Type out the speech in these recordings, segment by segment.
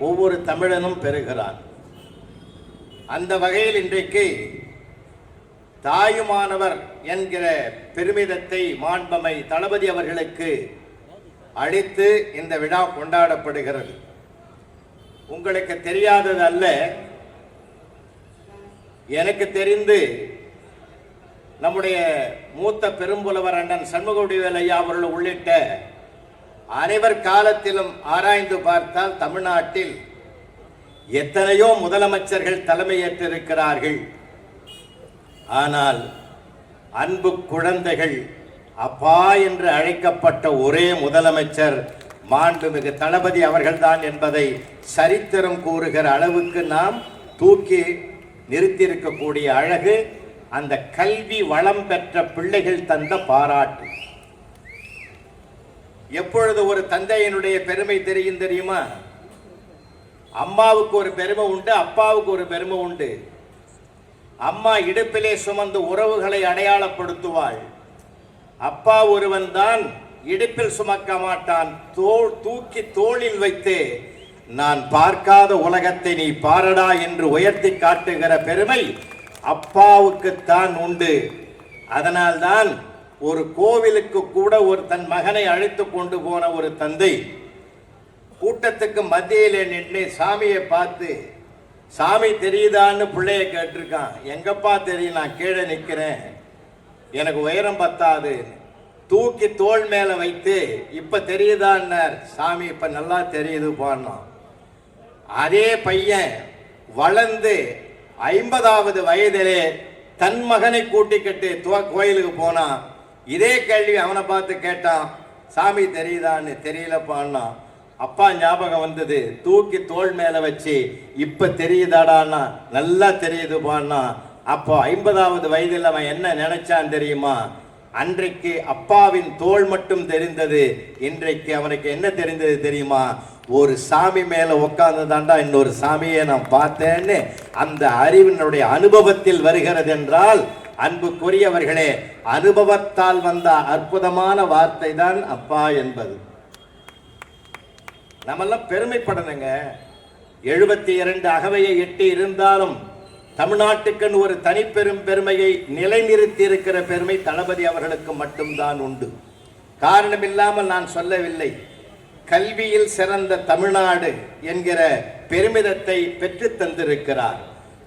ஒவ்வொரு தமிழனும் பெறுகிறான் அந்த வகையில் இன்றைக்கு தாயுமானவர் என்கிற பெருமிதத்தை மாண்பமை தளபதி அவர்களுக்கு அளித்து இந்த விழா கொண்டாடப்படுகிறது. உங்களுக்கு தெரியாதது அல்ல எனக்கு தெரிந்து நம்முடைய மூத்த பெரும்புலவர் அண்ணன் சண்முகவுடிவேல் ஐயா அவர்கள் உள்ளிட்ட அனைவர் காலத்திலும் ஆராய்ந்து பார்த்தால் தமிழ்நாட்டில் எத்தனையோ முதலமைச்சர்கள் தலைமையேற்றிருக்கிறார்கள். ஆனால் அன்பு குழந்தைகள் அப்பா என்று அழைக்கப்பட்ட ஒரே முதலமைச்சர் மாண்புமிகு தளபதி அவர்கள்தான் என்பதை சரித்திரம் கூறுகிற அளவுக்கு நாம் தூக்கி நிறுத்தியிருக்கக்கூடிய அழகு அந்த கல்வி வளம் பெற்ற பிள்ளைகள் தந்த பாராட்டு. எப்பொழுது ஒரு தந்தையினுடைய பெருமை தெரியும் தெரியுமா? அம்மாவுக்கு ஒரு பெருமை உண்டு அப்பாவுக்கு ஒரு பெருமை உண்டு. அம்மா இடுப்பிலே சுமந்து உறவுகளை அடையாளப்படுத்துவாள். அப்பா ஒருவன் தான் இடுப்பில் சுமக்க மாட்டான். தோள் தூக்கி தோளில் வைத்து நான் பார்க்காத உலகத்தை நீ பாரடா என்று உயர்த்தி காட்டுகிற பெருமை அப்பாவுக்குத்தான் உண்டு. அதனால்தான் ஒரு கோவிலுக்கு கூட ஒரு தன் மகனை அழைத்து கொண்டு போன ஒரு தந்தை கூட்டத்துக்கு மத்தியிலே நின்று சாமியை பார்த்து சாமி தெரியுதான்னு பிள்ளைய கேட்டிருக்கான். எங்கப்பா தெரியும்? நான் கீழே நிற்கிறேன் எனக்கு உயரம் பத்தாது. தூக்கி தோள் மேலே வைத்து இப்போ தெரியுதான்னார். சாமி இப்போ நல்லா தெரியுது போனோம் அதே பையன் வளர்ந்து ஐம்பதாவது வயதிலே தன் மகனை கூட்டிக்கிட்டு துவ- கோயிலுக்கு போனான். இதே கேள்வி அவனை பார்த்து கேட்டான். சாமி தெரியுதான்னு? தெரியலப்பான்னா அப்பா ஞாபகம் வந்தது. தூக்கி தோள் மேலே வச்சு இப்போ தெரியுதாடான்னா நல்லா தெரியுதுப்பான்னா அப்போ ஐம்பதாவது வயதில் அவன் என்ன நினைச்சான் தெரியுமா? அன்றைக்கு அப்பாவின் தோள் மட்டும் தெரிந்தது. இன்றைக்கு அவனுக்கு என்ன தெரிந்தது தெரியுமா? ஒரு சாமி மேலே உட்கார்ந்து தாண்டா இன்னொரு சாமியை நான் பார்த்தேன்னு அந்த அறிவினுடைய அனுபவத்தில் வருகிறது என்றால் அன்புக்குரியவர்களே அனுபவத்தால் வந்த அற்புதமான வார்த்தை தான் அப்பா என்பது. நம்மெல்லாம் பெருமைப்படணுங்க. எழுபத்தி இரண்டு அகவையை எட்டி இருந்தாலும் தமிழ்நாட்டுக்குன்னு ஒரு தனிப்பெரும் பெருமையை நிலைநிறுத்தி இருக்கிற பெருமை தளபதி அவர்களுக்கு மட்டும்தான் உண்டு. காரணம் இல்லாமல் நான் சொல்லவில்லை. கல்வியில் சிறந்த தமிழ்நாடு என்கிற பெருமிதத்தை பெற்று தந்திருக்கிறார்.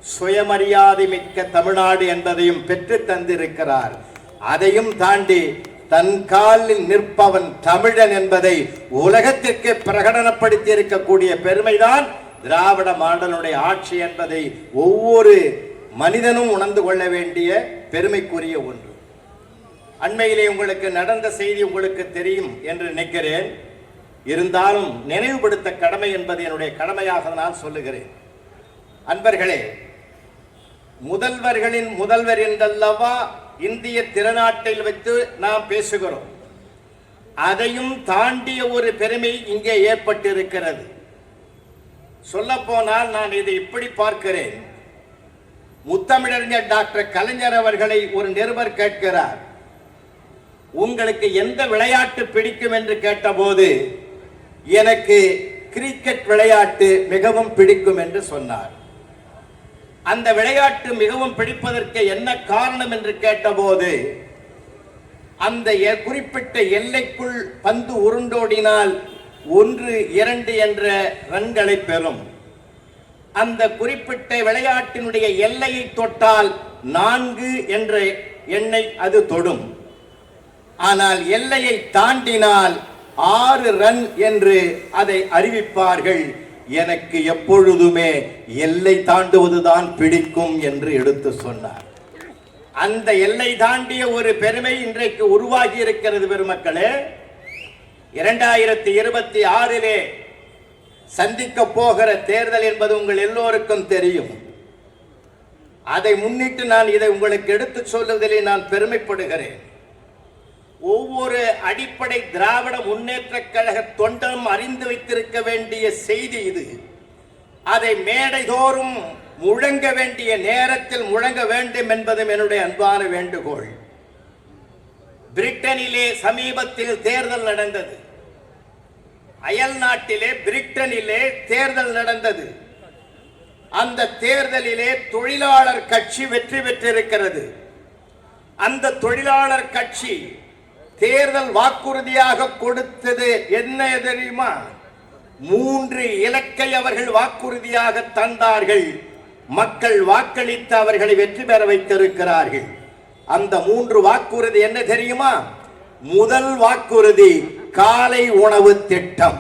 சுயமரியாதை மிக்க தமிழ்நாடு என்பதையும் பெற்றுத் தந்திருக்கிறார். அதையும் தாண்டி தன் காலில் நிற்பவன் தமிழன் என்பதை உலகத்திற்கு பிரகடனப்படுத்தி இருக்கக்கூடிய பெருமைதான் திராவிட மாடலுடைய ஆட்சி என்பதை ஒவ்வொரு மனிதனும் உணர்ந்து கொள்ள வேண்டிய பெருமைக்குரிய ஒன்று. அண்மையிலே உங்களுக்கு நடந்த செய்தி உங்களுக்கு தெரியும் என்று நினைக்கிறேன். இருந்தாலும் நினைவுபடுத்த கடமை என்பது என்னுடைய கடமையாக நான் சொல்லுகிறேன். அன்பர்களே முதல்வர்களின் முதல்வர் என்றல்லவா இந்திய திறநாட்டில் வைத்து நாம் பேசுகிறோம். அதையும் தாண்டிய ஒரு பெருமை இங்கே ஏற்பட்டிருக்கிறது. சொல்ல போனால் நான் இதை இப்படி பார்க்கிறேன். முத்தமிழறிஞர் டாக்டர் கலைஞர் அவர்களை ஒரு நிருபர் கேட்கிறார். உங்களுக்கு எந்த விளையாட்டு பிடிக்கும்? என்று கேட்டபோது எனக்கு கிரிக்கெட் விளையாட்டு மிகவும் பிடிக்கும் என்று சொன்னார். அந்த விளையாட்டு மிகவும் பிடிப்பதற்கு என்ன காரணம் என்று கேட்டபோது அந்த எ- குறிப்பிட்ட எல்லைக்குள் பந்து உருண்டோடினால் ஒன்று இரண்டு என்ற ரன்களை பெறும். அந்த குறிப்பிட்ட விளையாட்டினுடைய எல்லையை தொட்டால் நான்கு என்ற எண்ணை அது தொடும். ஆனால் எல்லையை தாண்டினால் ஆறு ரன் என்று அதை அறிவிப்பார்கள். எனக்கு எப்பொழுதுமே எல்லை தாண்டுவதுதான் பிடிக்கும் என்று எடுத்து சொன்னார். அந்த எல்லை தாண்டிய ஒரு பெருமை இன்றைக்கு உருவாகி இருக்கிறது பெருமக்களே. இரண்டாயிரத்தி இருபத்தி ஆறிலே சந்திக்க போகிற தேர்தல் என்பது உங்கள் எல்லோருக்கும் தெரியும். அதை முன்னிட்டு நான் இதை உங்களுக்கு எடுத்துச் சொல்லுவதிலே நான் பெருமைப்படுகிறேன். ஒவ்வொரு அடிப்படை திராவிட முன்னேற்ற கழக தொண்டரும் அறிந்து வைத்திருக்க வேண்டிய செய்தி இது. அதை மேடைதோறும் முழங்க வேண்டிய நேரத்தில் முழங்க வேண்டும் என்பதும் என்னுடைய அன்பான வேண்டுகோள். பிரிட்டனிலே சமீபத்தில் தேர்தல் நடந்தது. அயல் நாட்டிலே பிரிட்டனிலே தேர்தல் நடந்தது. அந்த தேர்தலிலே தொழிலாளர் கட்சி வெற்றி பெற்றிருக்கிறது. அந்த தொழிலாளர் கட்சி தேர்தல் வாக்குறுதியாக கொடுத்தது என்ன தெரியுமா? மூன்று இலக்கை அவர்கள் வாக்குறுதியாக தந்தார்கள். மக்கள் வாக்களித்து அவர்களை வெற்றி பெற வைத்திருக்கிறார்கள். அந்த மூன்று வாக்குறுதி என்ன தெரியுமா? முதல் வாக்குறுதி காலை உணவு திட்டம்.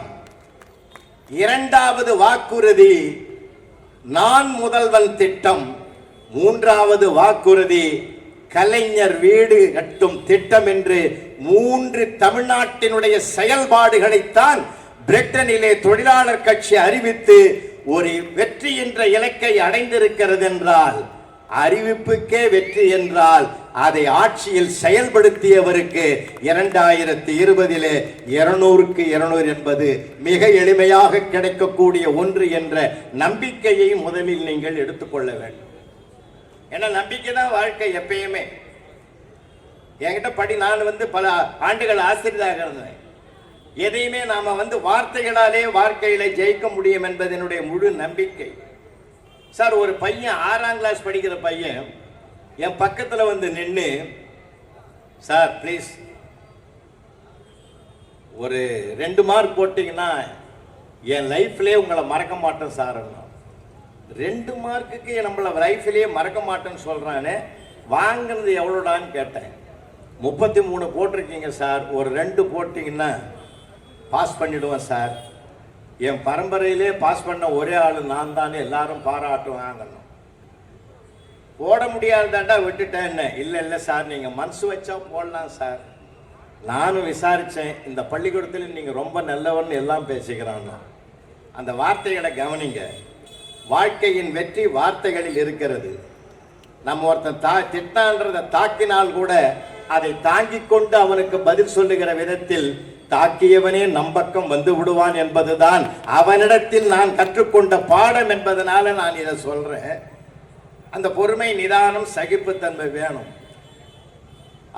இரண்டாவது வாக்குறுதி நான் முதல்வன் திட்டம். மூன்றாவது வாக்குறுதி கலைஞர் வீடு கட்டும் திட்டம் என்று மூன்று தமிழ்நாட்டினுடைய செயல்பாடுகளைத்தான் பிரிட்டனிலே தொழிலாளர் கட்சி அறிவித்து ஒரு வெற்றி என்ற இலக்கை அடைந்திருக்கிறது என்றால் அறிவிப்புக்கே வெற்றி என்றால் அதை ஆட்சியில் செயல்படுத்தியவருக்கு இரண்டாயிரத்தி இருபதிலே இருநூறுக்கு இருநூறு என்பது மிக எளிமையாக கிடைக்கக்கூடிய ஒன்று என்ற நம்பிக்கையை முதலில் நீங்கள் எடுத்துக்கொள்ள வேண்டும். ஏன்னா நம்பிக்கை தான் வாழ்க்கை எப்பயுமே. என்கிட்ட படி நான் வந்து பல ஆண்டுகள் ஆசிரியராக இருந்தேன் எதையுமே நாம வந்து வார்த்தைகளாலே வாழ்க்கையில ஜெயிக்க முடியும் என்பது என்னுடைய முழு நம்பிக்கை. சார் ஒரு பையன் ஆறாம் கிளாஸ் படிக்கிற பையன் என் பக்கத்தில் வந்து நின்று சார் ப்ளீஸ் ஒரு ரெண்டு மார்க் போட்டிங்கன்னா என் லைஃப்லேயே உங்களை மறக்க மாட்டேன் சார் ரெண்டு மார்க்குக்கு நம்மளை லைஃப்லேயே மறக்க மாட்டேன்னு சொல்கிறானே வாங்கினது எவ்வளோடான்னு கேட்டேன். முப்பத்தி மூணு போட்டிருக்கீங்க சார் ஒரு ரெண்டு போட்டிங்கன்னா பாஸ் பண்ணிடுவேன் சார் என் பரம்பரையிலே பாஸ் பண்ண ஒரே ஆள் நான் தானே. எல்லாரும் பாராட்டுவாங்கன்னு போட முடியாதாண்டா விட்டுட்டேன் என்ன இல்லை இல்லை சார் நீங்கள் மனசு வச்சா போடலாம் சார் நானும் விசாரித்தேன் இந்த பள்ளிக்கூடத்தில் நீங்கள் ரொம்ப நல்லவன்னு எல்லாம் பேசிக்கிறாங்க. அந்த வார்த்தைகளை கவனிங்க. வாழ்க்கையின் வெற்றி வார்த்தைகளில் இருக்கிறது. நம்ம ஒருத்தன் தா திட்டான்றதை தாக்கினால் கூட அதை தாங்கிக் கொண்டு அவனுக்கு பதில் சொல்லுகிற விதத்தில் தாக்கியவனே நம்பக்கம் வந்து விடுவான் என்பதுதான் அவனிடத்தில் நான் கற்றுக்கொண்ட பாடம் என்பதனால நான் இதை சொல்றேன். அந்த பொறுமை நிதானம் சகிப்புத்தன்மை வேணும்.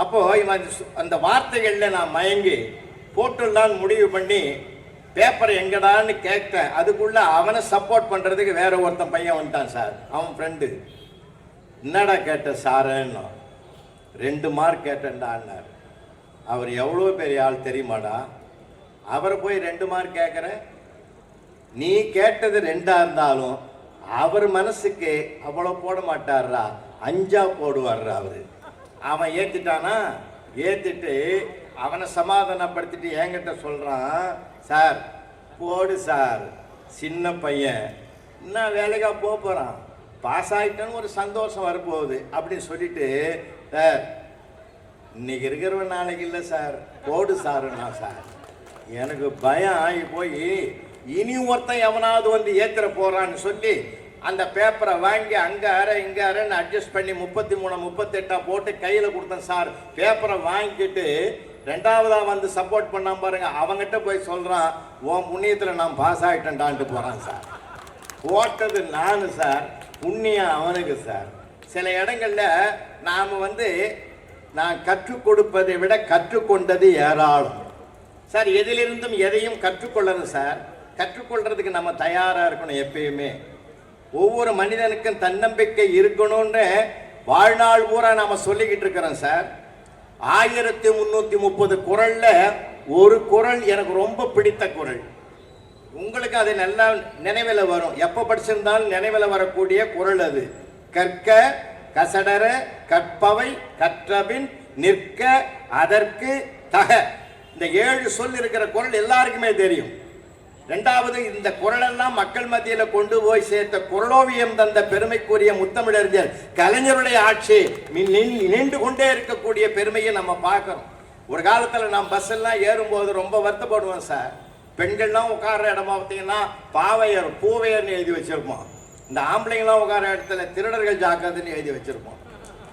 அப்போ இவன் அந்த வார்த்தைகளில் வார்த்தைகள்ல நான் மயங்கி போட்டுலான்னு முடிவு பண்ணி பேப்பர் எங்கடான்னு கேட்டேன். அதுக்குள்ள அவனை சப்போர்ட் பண்றதுக்கு வேற ஒருத்தன் பையன் வந்துட்டான் சார். அவன் ஃப்ரெண்டு என்னடா கேட்ட சாரன்னு. ரெண்டு மார்க் கேட்டேன்டான்னார். அவர் எவ்வளோ பெரிய ஆள் தெரியுமாடா? அவரை போய் ரெண்டு மார்க் கேட்குற நீ கேட்டது ரெண்டாக இருந்தாலும் அவர் மனசுக்கு அவ்வளோ போட மாட்டார்ரா. அஞ்சா போடுவார்ரா அவர். அவன் ஏற்றிட்டானா ஏற்றிட்டு அவனை சமாதானப்படுத்திட்டு என்கிட்ட சொல்கிறான் சார் போடு சார் சின்ன பையன். என்ன வேலைக்கா போக போகிறான் பாஸ் ஆகிட்டேன்னு ஒரு சந்தோஷம் வரப்போகுது அப்படின்னு சொல்லிட்டு சார் இன்னைக்கு இருக்கிறவன் நாளைக்கு இல்லை சார். போடு சாருண்ணா சார். எனக்கு பயம் ஆகி போய் இனி ஒருத்தன் எவனாவது வந்து ஏத்துற போகிறான்னு சொல்லி அந்த பேப்பரை வாங்கி அங்கே அரை இங்கே அரைன்னு அட்ஜஸ்ட் பண்ணி முப்பத்தி மூணு முப்பத்தெட்டாக போட்டு கையில் கொடுத்தேன் சார். பேப்பரை வாங்கிட்டு ரெண்டாவதாக வந்து சப்போர்ட் பண்ணாம பாருங்க அவங்ககிட்ட போய் சொல்கிறான் உன் புண்ணியத்தில் நான் பாஸ் ஆகிட்டேன்டான்ட்டு போகிறான் சார். போட்டது நான் சார். உண்மையா அவனுக்கு சார். சில இடங்கள்ல நாம வந்து நான் கற்றுக் கொடுப்பதை விட கற்றுக்கொண்டது ஏராளம். சார் எதிலிருந்தும் எதையும் கற்றுக்கொள்ளணும் சார். கற்றுக்கொள்றதுக்கு நம்ம தயாரா இருக்கணும் எப்பயுமே. ஒவ்வொரு மனிதனுக்கும் தன்னம்பிக்கை இருக்கணும்னு வாழ்நாள் பூரா நாம சொல்லிக்கிட்டு இருக்கிறோம் சார். ஆயிரத்தி முன்னூத்தி முப்பது குரல்ல ஒரு குரல் எனக்கு ரொம்ப பிடித்த குரல். உங்களுக்கு அது நல்லா நினைவில் வரும். எப்போ படிச்சிருந்தாலும் நினைவில் வரக்கூடிய குரல் அது. கற்க கசடர கற்பவை கற்றபின் நிற்க அதற்கு தக. இந்த ஏழு சொல் இருக்கிற குரல் எல்லாருக்குமே தெரியும். ரெண்டாவது இந்த குரலெல்லாம் மக்கள் மத்தியில் கொண்டு போய் சேர்த்த குரலோவியம் தந்த பெருமைக்குரிய முத்தமிழறிஞர் கலைஞருடைய ஆட்சி. நின்று நின்- கொண்டே இருக்கக்கூடிய பெருமையை நம்ம பார்க்குறோம் ஒரு காலத்தில் நான் பஸ் எல்லாம் ஏறும்போது ரொம்ப வருத்தப்படுவேன் சார். பெண்கள்லாம் உட்கார்ற இடமா பார்த்தீங்கன்னா பாவையர் பூவையர்னு எழுதி வச்சிருப்போம். இந்த ஆம்பளைங்களாம் உட்கார இடத்துல திருடர்கள் ஜாக்கிரதைன்னு எழுதி வச்சிருப்போம்.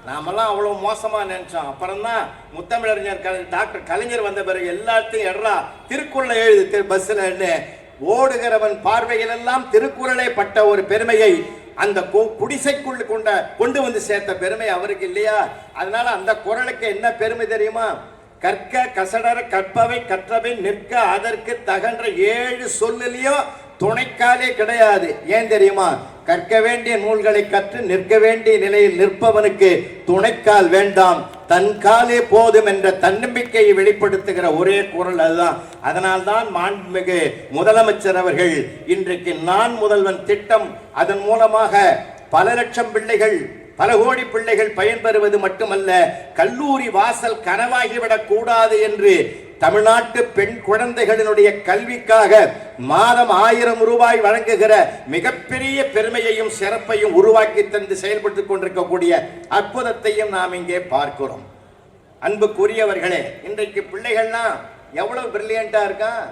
நாமெல்லாம் அவ்வளோ மோசமாக நினச்சோம். அப்புறம் தான் முத்தமிழறிஞர் கலை டாக்டர் கலைஞர் வந்த பிறகு எல்லாத்தையும் எட்ரா திருக்குறளை எழுது திரு பஸ்ஸில் ஓடுகிறவன் பார்வையிலெல்லாம் திருக்குறளை பட்ட ஒரு பெருமையை அந்த கு- குடிசைக்குள் கொண்ட கொண்டு வந்து சேர்த்த பெருமை அவருக்கு இல்லையா? அதனால அந்த குரலுக்கு என்ன பெருமை தெரியுமா? கற்க கசடர கற்பவை கற்றவை நிற்க அதற்கு தகன்ற ஏழு சொல்லிலையும் துணைக்காலே கிடையாது. ஏன் தெரியுமா? கற்க வேண்டிய நூல்களை கற்று நிற்க வேண்டிய நிலையில் நிற்பவனுக்கு துணைக்கால் வேண்டாம். தன் காலே போதும் என்ற தன்னம்பிக்கையை வெளிப்படுத்துகிற ஒரே குரல் அதுதான். அதனால்தான் மாண்புமிகு முதலமைச்சர் அவர்கள் இன்றைக்கு நான் முதல்வன் திட்டம் அதன் மூலமாக பல லட்சம் பிள்ளைகள் பல கோடி பிள்ளைகள் பயன்பெறுவது மட்டுமல்ல கல்லூரி வாசல் கனவாகிவிடக் கூடாது என்று தமிழ்நாட்டு பெண் குழந்தைகளினுடைய கல்விக்காக மாதம் ஆயிரம் ரூபாய் வழங்குகிற மிகப்பெரிய பெருமையையும் சிறப்பையும் உருவாக்கி தந்து செயல்பட்டுக் கொண்டிருக்கக்கூடிய அற்புதத்தையும் நாம் இங்கே பார்க்கிறோம். அன்புக்குரியவர்களே இன்றைக்கு பிள்ளைகள்லாம் எவ்வளவு பிரில்லியண்டா இருக்கான்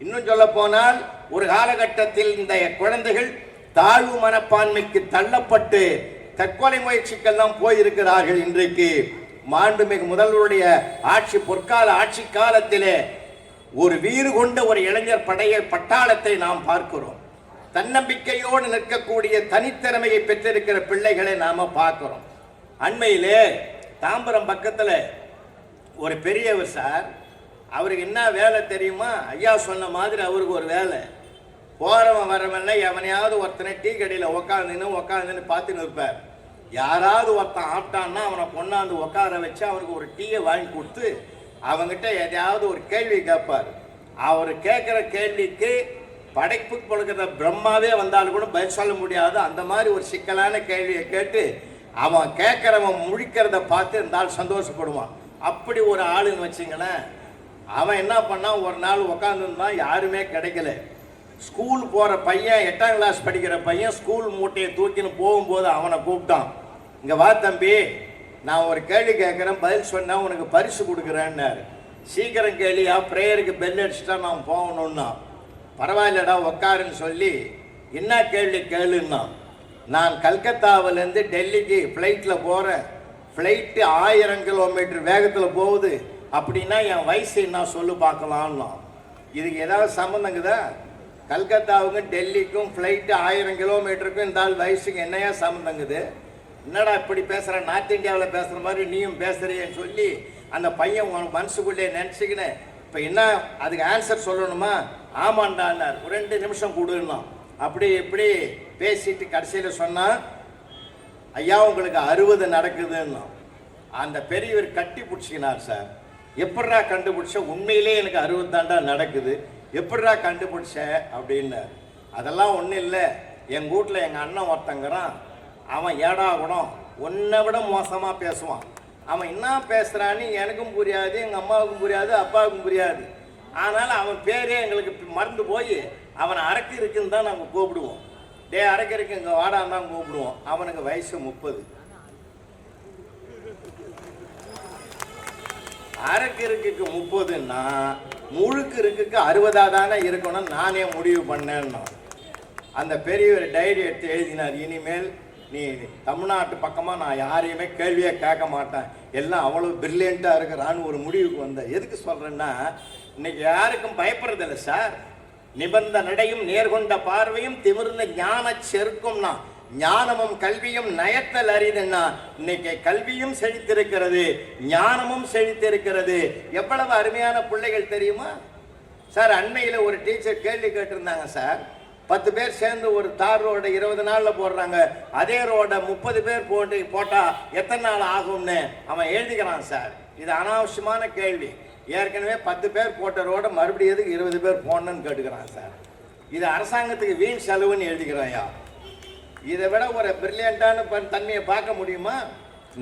இன்னும் சொல்ல போனால் ஒரு காலகட்டத்தில் இந்த குழந்தைகள் தாழ்வு மனப்பான்மைக்கு தள்ளப்பட்டு தற்கொலை முயற்சிக்கெல்லாம் போயிருக்கிறார்கள் இன்றைக்கு. மாண்புமிகு முதல்வருடைய ஆட்சி பொற்கால ஆட்சி காலத்திலே ஒரு வீறு கொண்ட ஒரு இளைஞர் படைய பட்டாளத்தை நாம் பார்க்கிறோம். தன்னம்பிக்கையோடு நிற்கக்கூடிய தனித்திறமையை பெற்றிருக்கிற பிள்ளைகளை நாம பார்க்கிறோம். அண்மையிலே தாம்பரம் பக்கத்தில் ஒரு பெரியவர் சார் அவருக்கு என்ன வேலை தெரியுமா? ஐயா சொன்ன மாதிரி அவருக்கு ஒரு வேலை. போகிறவன் வரவன்ல எவனையாவது ஒருத்தனை டீ கடையில் உக்காந்துன்னு உக்காந்துன்னு பார்த்துன்னு இருப்பார். யாராவது ஒருத்தன் ஆப்டான்னா அவனை கொண்டாந்து உட்கார வச்சு அவனுக்கு ஒரு டீயை வாங்கி கொடுத்து அவங்ககிட்ட எதையாவது ஒரு கேள்வி கேட்பார். அவர் கேட்குற கேள்விக்கு படைப்பு கொடுக்குற பிரம்மாவே வந்தாலும் கூட பதில் சொல்ல முடியாது. அந்த மாதிரி ஒரு சிக்கலான கேள்வியை கேட்டு அவன் கேட்குறவன் முழிக்கிறத பார்த்து இந்த ஆள் சந்தோஷப்படுவான். அப்படி ஒரு ஆளுன்னு வச்சுங்களேன் அவன் என்ன பண்ணான்? ஒரு நாள் உட்காந்துருந்தான் யாருமே கிடைக்கல. ஸ்கூல் போகிற பையன் எட்டாம் கிளாஸ் படிக்கிற பையன் ஸ்கூல் மூட்டையை தூக்கின்னு போகும்போது அவனை கூப்பிட்டான். இங்கே வா தம்பி நான் ஒரு கேள்வி கேட்குறேன் பதில் சொன்னால் உனக்கு பரிசு கொடுக்குறேன்னாரு. சீக்கிரம் கேளியா ப்ரேயருக்கு பெல் அடிச்சுட்டா நான் போகணுன்னா பரவாயில்லடா உக்காருன்னு சொல்லி என்ன கேள்வி கேளுன்னா நான் கல்கத்தாவிலேருந்து டெல்லிக்கு ஃப்ளைட்டில் போகிறேன் ஃப்ளைட்டு ஆயிரம் கிலோமீட்டர் வேகத்தில் போகுது. அப்படின்னா என் வயசு என்ன சொல்லு பார்க்கலான்னா இதுக்கு ஏதாவது சம்மந்தங்குதா கல்கத்தாவுக்கும் டெல்லிக்கும் ஃப்ளைட்டு ஆயிரம் கிலோமீட்டருக்கும் இந்த ஆள் வயசுக்கு என்னையா சம்மந்தங்குது என்னடா இப்படி பேசுகிற நார்த் இந்தியாவில் பேசுகிற மாதிரி நீயும் பேசுகிறியன்னு சொல்லி அந்த பையன் உன் மனசுக்குள்ளே நினச்சிக்கினேன் இப்போ என்ன அதுக்கு ஆன்சர் சொல்லணுமா? ஆமாண்டான்னார் ஒரு ரெண்டு நிமிஷம் கொடுன்னா அப்படி இப்படி பேசிட்டு கடைசியில் சொன்னால் ஐயா உங்களுக்கு அறுபது நடக்குதுன்னா அந்த பெரியவர் கட்டி பிடிச்சிக்கினார் சார். எப்படா கண்டுபிடிச்ச? உண்மையிலே எனக்கு அறுபது தாண்டா நடக்குது. எப்படிடா கண்டுபிடிச்ச அப்படின்னாரு. அதெல்லாம் ஒன்றும் இல்லை. எங்கள் வீட்டில் எங்கள் அண்ணன் ஒருத்தங்கிறான். அவன் ஏடா குணம்? உன்னை விட மோசமாக பேசுவான். அவன் என்ன பேசுகிறான்னு எனக்கும் புரியாது எங்கள் அம்மாவுக்கும் புரியாது அப்பாவுக்கும் புரியாது. ஆனால் அவன் பேரே எங்களுக்கு மறந்து போய் அவனை அரக்கு இருக்குன்னு தான் நாங்கள் கூப்பிடுவோம். டே அரக்கருக்கு இங்கே வாடான்னு தான் கூப்பிடுவோம். அவனுக்கு வயசு முப்பது. அரக்கு இருக்குக்கு முப்பதுன்னா முழுக்கு இருக்குக்கு அறுபதா தானே இருக்கணும்னு நானே முடிவு பண்ணேன்னா அந்த பெரியவர் டைரி எடுத்து எழுதினார் இனிமேல் நீ தமிழ்நாட்டு பக்கமாக நான் யாரையுமே கேள்வியே கேட்க மாட்டேன். எல்லாம் அவ்வளோ பிரில்லியண்ட்டாக இருக்கிறான்னு ஒரு முடிவுக்கு வந்தேன். எதுக்கு சொல்கிறேன்னா இன்னைக்கு யாருக்கும் பயப்படுறதில்ல சார். நிபந்த நடையும் நேர்கொண்ட பார்வையும் திமிர்ந்த ஞான செருக்கும்னா ஞானமும் கல்வியும் நயத்தல் அறிதுன்னா இன்னைக்கு கல்வியும் செழித்திருக்கிறது ஞானமும் செழித்திருக்கிறது. எவ்வளவு அருமையான பிள்ளைகள் தெரியுமா? சார் அண்மையில் ஒரு டீச்சர் கேள்வி கேட்டிருந்தாங்க சார். பத்து பேர் சேர்ந்து ஒரு தார் ரோடை இருபது நாளில் போடுறாங்க. அதே ரோடை முப்பது பேர் போட்டு போட்டால் எத்தனை நாள் ஆகும்னு அவன் எழுதிக்கிறான் சார். இது அனாவசியமான கேள்வி. ஏற்கனவே பத்து பேர் போட்ட ரோடை மறுபடியும் எதுக்கு இருபது பேர் போடணும்னு கேட்டுக்கிறான் சார். இது அரசாங்கத்துக்கு வீண் செலவுன்னு எழுதிக்கிறாயா இதை விட ஒரு பிரில்லியண்டான தன்மையை பார்க்க முடியுமா?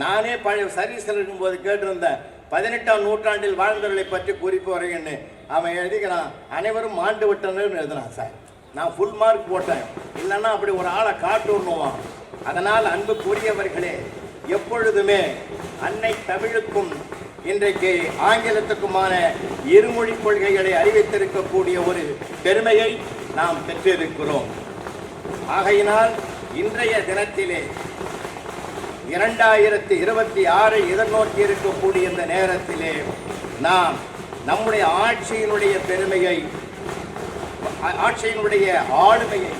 நானே பழைய சர்வீஸில் இருக்கும்போது கேட்டிருந்தேன் பதினெட்டாம் நூற்றாண்டில் வாழ்ந்தவர்களை பற்றி குறிப்பு வரையன்னு அவன் எழுதிக்கிறான் அனைவரும் மாண்டு விட்டனர்னு எழுதுனான் சார் நான் ஃபுல் மார்க் போட்டேன். இல்லைன்னா அப்படி ஒரு ஆளை காட்டுணுவான் அதனால் அன்புக்குரியவர்களே எப்பொழுதுமே அன்னை தமிழுக்கும் இன்றைக்கு ஆங்கிலத்துக்குமான இருமொழி கொள்கைகளை அறிவித்திருக்கக்கூடிய ஒரு பெருமையை நாம் பெற்றிருக்கிறோம். ஆகையினால் இன்றைய தினத்திலே இரண்டாயிரத்தி இருபத்தி ஆறை எதிர்நோக்கி இருக்கக்கூடிய இந்த நேரத்திலே நாம் நம்முடைய ஆட்சியினுடைய பெருமையை ஆட்சியினுடைய ஆளுமையை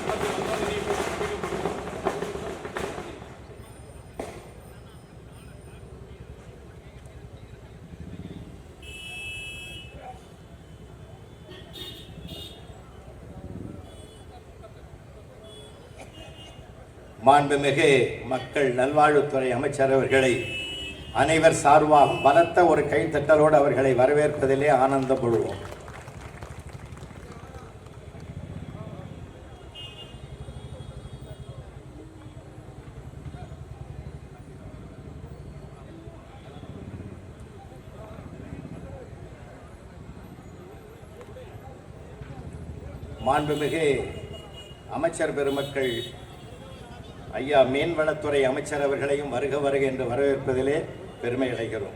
மாண்புமிகு மக்கள் நல்வாழ்வுத்துறை அமைச்சர் அவர்களை அனைவர் சார்பாக பலத்த ஒரு கைத்தட்டலோடு அவர்களை வரவேற்பதிலே ஆனந்தப்படுவோம் மாண்புமிகு அமைச்சர் பெருமக்கள் ஐயா மீன்வளத்துறை அமைச்சர் அவர்களையும் வருக வருக என்று வரவேற்பதிலே பெருமை அடைகிறோம்.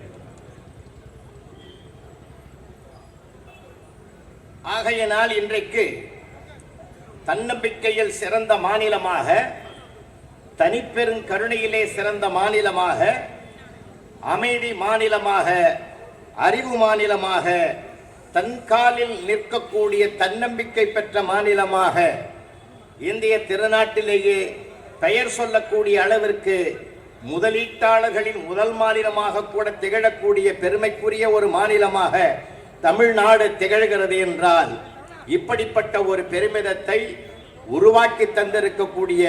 ஆகையினால் இன்றைக்கு தன்னம்பிக்கையில் சிறந்த மாநிலமாக தனிப்பெரும் கருணையிலே சிறந்த மாநிலமாக அமைதி மாநிலமாக அறிவு மாநிலமாக தன் காலில் நிற்கக்கூடிய தன்னம்பிக்கை பெற்ற மாநிலமாக இந்திய திருநாட்டிலேயே பெயர் சொல்லக்கூடிய அளவிற்கு முதலீட்டாளர்களின் முதல் மாநிலமாக கூட திகழக்கூடிய பெருமைக்குரிய ஒரு மாநிலமாக தமிழ்நாடு திகழ்கிறது என்றால் இப்படிப்பட்ட ஒரு பெருமிதத்தை உருவாக்கி தந்திருக்கக்கூடிய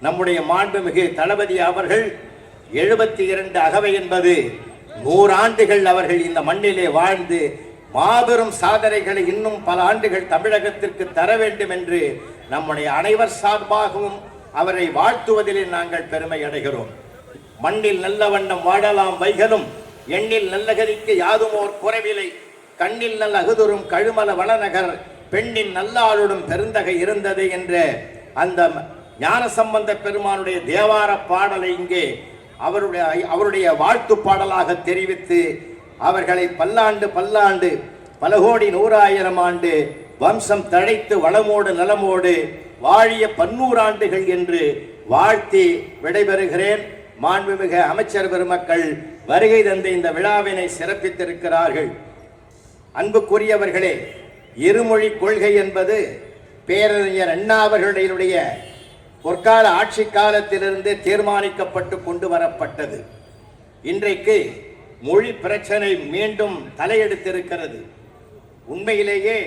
நம்முடைய மாண்புமிகு தளபதி அவர்கள் எழுபத்தி இரண்டு அகவை என்பது நூறாண்டுகள் அவர்கள் இந்த மண்ணிலே வாழ்ந்து மாபெரும் சாதனைகளை இன்னும் பல ஆண்டுகள் தமிழகத்திற்கு தர வேண்டும் என்று நம்முடைய அனைவர் சார்பாகவும் அவரை வாழ்த்துவதிலே நாங்கள் பெருமை அடைகிறோம். மண்ணில் நல்ல வண்ணம் வாழலாம் வைகளும் எண்ணில் நல்லகதிக்கு யாதுமோர் குறைவில்லை. கண்ணில் நல்ல அகுதுரும் கழுமல வளநகர் பெண்ணின் நல்லாளுடன் பெருந்தகை இருந்தது என்ற அந்த ஞானசம்பந்த பெருமானுடைய தேவார பாடலை இங்கே அவருடைய அவருடைய வாழ்த்து பாடலாக தெரிவித்து அவர்களை பல்லாண்டு பல்லாண்டு பல கோடி நூறாயிரம் ஆண்டு வம்சம் தழைத்து வளமோடு நலமோடு வாழிய பன்னூறாண்டுகள் என்று வாழ்த்தி விடைபெறுகிறேன். மாண்புமிகு அமைச்சர் பெருமக்கள் வருகை தந்த இந்த விழாவினை சிறப்பித்திருக்கிறார்கள். அன்புக்குரியவர்களே இருமொழி கொள்கை என்பது பேரறிஞர் அண்ணா அவர்களுடைய பொற்கால ஆட்சி காலத்திலிருந்து தீர்மானிக்கப்பட்டு கொண்டு வரப்பட்டது. இன்றைக்கு மொழி பிரச்சனை மீண்டும் தலையெடுத்திருக்கிறது. உண்மையிலேயே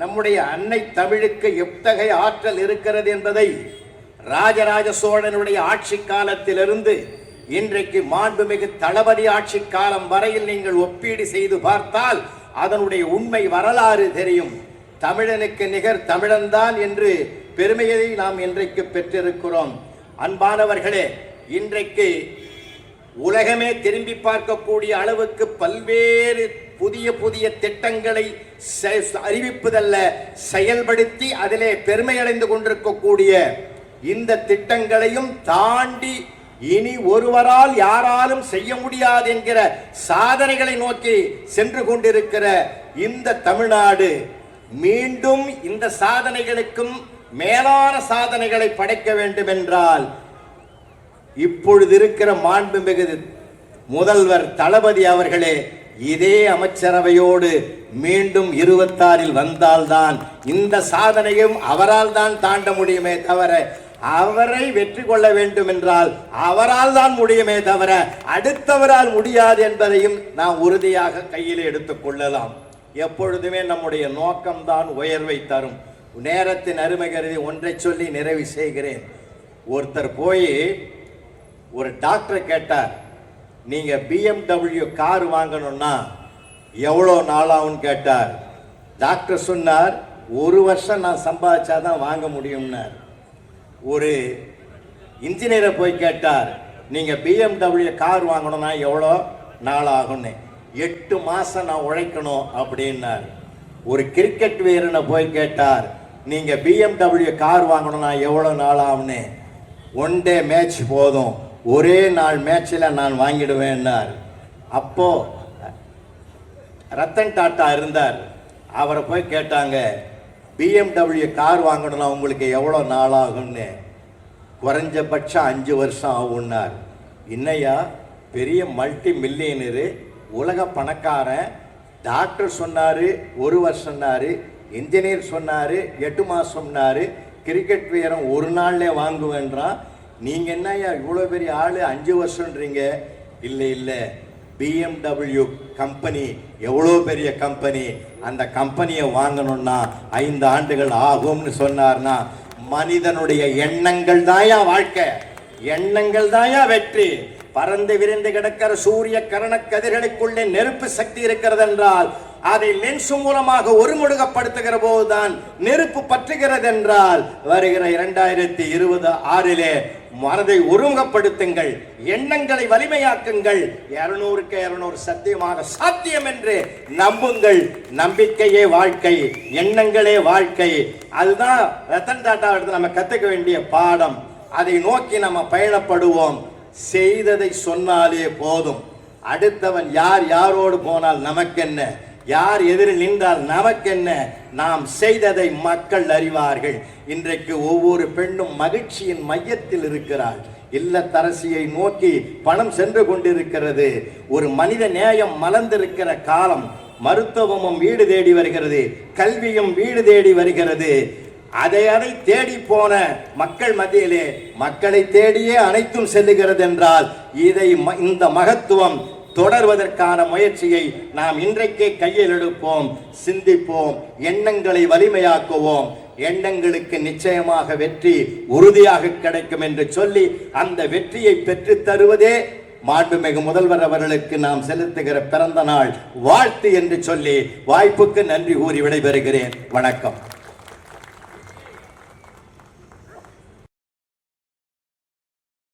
நம்முடைய அன்னை தமிழுக்கு எத்தகைய ஆற்றல் இருக்கிறது என்பதை ராஜராஜ சோழனுடைய ஆட்சி காலத்திலிருந்து இன்றைக்கு மாண்புமிகு தளபதி ஆட்சி காலம் வரையில் நீங்கள் ஒப்பீடு செய்து பார்த்தால் அதனுடைய உண்மை வரலாறு தெரியும். தமிழனுக்கு நிகர் தமிழன்தான் என்று பெருமையை நாம் இன்றைக்கு பெற்றிருக்கிறோம். அன்பானவர்களே இன்றைக்கு உலகமே திரும்பி பார்க்கக்கூடிய அளவுக்கு பல்வேறு புதிய புதிய திட்டங்களை செ- அறிவிப்பதல்ல செயல்படுத்தி அதிலே பெருமை அடைந்து கொண்டிருக்கக்கூடிய இந்த திட்டங்களையும் தாண்டி இனி ஒருவரால் யாராலும் செய்ய முடியாது என்கிற சாதனைகளை நோக்கி சென்று கொண்டிருக்கிற இந்த தமிழ்நாடு மீண்டும் இந்த சாதனைகளுக்கும் மேலான சாதனைகளை படைக்க வேண்டும் என்றால் இப்பொழுது இருக்கிற மாண்புமிகு முதல்வர் தளபதி அவர்களே இதே அமைச்சரவையோடு மீண்டும் இருபத்தாறில் வந்தால்தான் இந்த சாதனையும் அவரால் தான் தாண்ட முடியுமே தவிர அவரை வெற்றி கொள்ள வேண்டும் என்றால் அவரால் தான் முடியுமே தவிர அடுத்தவரால் முடியாது என்பதையும் நாம் உறுதியாக கையில் எடுத்துக் கொள்ளலாம். எப்பொழுதுமே நம்முடைய நோக்கம்தான் உயர்வை தரும். நேரத்தின் அருமை கருதி ஒன்றை சொல்லி நிறைவு செய்கிறேன். ஒருத்தர் போய் ஒரு டாக்டர் கேட்டார். நீங்கள் பிஎம்டபிள்யூ கார் வாங்கணும்னா எவ்வளோ நாளாகும்னு கேட்டார். டாக்டர் சொன்னார் ஒரு வருஷம் நான் சம்பாதிச்சாதான் வாங்க முடியும்னார். ஒரு இன்ஜினியரை போய் கேட்டார் நீங்கள் பிஎம்டபிள்யூ கார் வாங்கணும்னா எவ்வளோ நாள் ஆகும்னு எட்டு மாதம் நான் உழைக்கணும் அப்படின்னார். ஒரு கிரிக்கெட் வீரனை போய் கேட்டார் நீங்கள் பிஎம்டபிள்யூ கார் வாங்கணும்னா எவ்வளோ நாள் ஆகும்னு ஒன் டே மேட்ச் போதும். ஒரே நாள் மேட்ச்சில் நான் வாங்கிடுவேன்னார். அப்போ ரத்தன் டாட்டா இருந்தார். அவரை போய் கேட்டாங்க பிஎம்டபிள்யூ கார் வாங்கணும்னா உங்களுக்கு எவ்வளோ நாள் ஆகும்னு குறைஞ்சபட்சம் அஞ்சு வருஷம் ஆகும்னார். இன்னையா பெரிய மல்டி மில்லியனரு உலக பணக்காரன் டாக்டர் சொன்னார் ஒரு வருஷம்னாரு இன்ஜினியர் சொன்னார் எட்டு மாதம்னாரு கிரிக்கெட் வீரன் ஒரு நாள்லே வாங்குவேன்றான். நீங்கள் என்னய்யா இவ்வளோ பெரிய ஆள்? அஞ்சு வருஷன்றீங்க இல்லை இல்லை. பிஎம்டபிள்யூ கம்பெனி எவ்வளோ பெரிய கம்பெனி அந்த கம்பெனியை வாங்கணும்னா ஐந்து ஆண்டுகள் ஆகும்னு சொன்னார்னா மனிதனுடைய எண்ணங்கள் தாயா வாழ்க்கை. எண்ணங்கள் தாயா வெற்றி. பறந்து விரிந்து கிடக்கிற சூரிய கரண கதிர்களுக்குள்ளே நெருப்பு சக்தி இருக்கிறது என்றால் அதை லென்ஸ் மூலமாக ஒருமுடுகப்படுத்துகிற போதுதான் நெருப்பு பற்றுகிறது என்றால் வருகிற இரண்டாயிரத்தி இருபது ஆறிலே மனதை ஒருமுகப்படுத்துங்கள் எண்ணங்களை வலிமையாக்குங்கள். இருநூறுக்கு இருநூறு சத்தியமாக சாத்தியம் என்று நம்புங்கள். நம்பிக்கையே வாழ்க்கை எண்ணங்களே வாழ்க்கை. அதுதான் ரத்தன் டாட்டா எடுத்து நம்ம கத்துக்க வேண்டிய பாடம். அதை நோக்கி நம்ம பயணப்படுவோம். செய்ததை சொன்னாலே போதும். அடுத்தவன் யார் யாரோடு போனால் நமக்கென்ன? யார் எதிரில் நின்றால் நமக்கென்ன? நாம் செய்ததை மக்கள் அறிவார்கள். இன்றைக்கு ஒவ்வொரு பெண்ணும் மகிழ்ச்சியின் மையத்தில் இருக்கிறாள். இல்லத்தரசியை நோக்கி பணம் சென்று கொண்டிருக்கிறது. ஒரு மனித நேயம் மலர்ந்திருக்கிற காலம் மருத்துவமும் வீடு தேடி வருகிறது. கல்வியும் வீடு தேடி வருகிறது. அதை அதை தேடி போன மக்கள் மத்தியிலே மக்களை தேடியே அனைத்தும் செல்லுகிறது என்றால் இதை ம- இந்த மகத்துவம் தொடர்வதற்கான முயற்சியை நாம் இன்றைக்கே கையில் எடுப்போம் சிந்திப்போம் எண்ணங்களை வலிமையாக்குவோம். எண்ணங்களுக்கு நிச்சயமாக வெற்றி உறுதியாக கிடைக்கும் என்று சொல்லி அந்த வெற்றியை பெற்றுத் தருவதே மாண்புமிகு முதல்வர் அவர்களுக்கு நாம் செலுத்துகிற பிறந்த நாள் வாழ்த்து என்று சொல்லி வாய்ப்புக்கு நன்றி கூறி விடைபெறுகிறேன். வணக்கம்.